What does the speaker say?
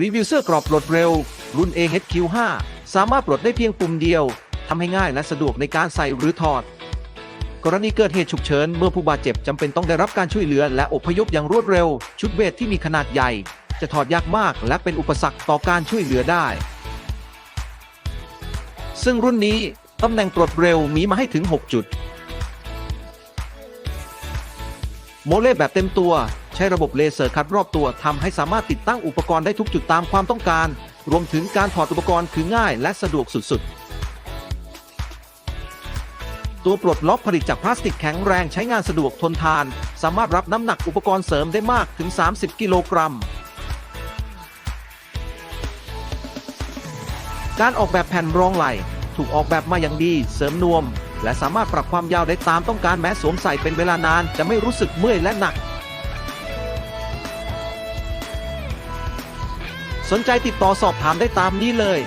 รีวิวเสื้อกรอบปลดเร็ว รุ่น AHQ5 สามารถปลดได้เพียงปุ่มเดียวทำให้ง่ายและสะดวกในการใส่หรือถอด กรณีเกิดเหตุฉุกเฉินเมื่อผู้บาดเจ็บจำเป็นต้องได้รับการช่วยเหลือและอพยพอย่างรวดเร็ว ชุดเวทที่มีขนาดใหญ่ จะถอดยากมากและเป็นอุปสรรคต่อการช่วยเหลือได้ ซึ่งรุ่นนี้ตำแหน่งปลดเร็วมีมาให้ถึง 6 จุด โมเลแบบเต็มตัว ช้ระบบเลเซอร์คัดรอบตัวทำให้สามารถติดตั้งอุปกรณ์ได้ทุกจุดตามความต้องการ รวมถึงการถอดอุปกรณ์คือง่ายและสะดวกสุดๆ ตัวปลดล็อกผลิตจากพลาสติกแข็งแรงใช้งานสะดวกทนทาน สามารถรับน้ำหนักอุปกรณ์เสริมได้มากถึง 30 กิโลกรัมการออกแบบแผ่นรองไหล่ถูกออกแบบมาอย่างดี เสริมนวม และสามารถปรับความยาวได้ตามต้องการแม้สวมใส่เป็นเวลานาน จะไม่รู้สึกเมื่อยและหนัก สนใจติดต่อสอบถามได้ตามนี้เลย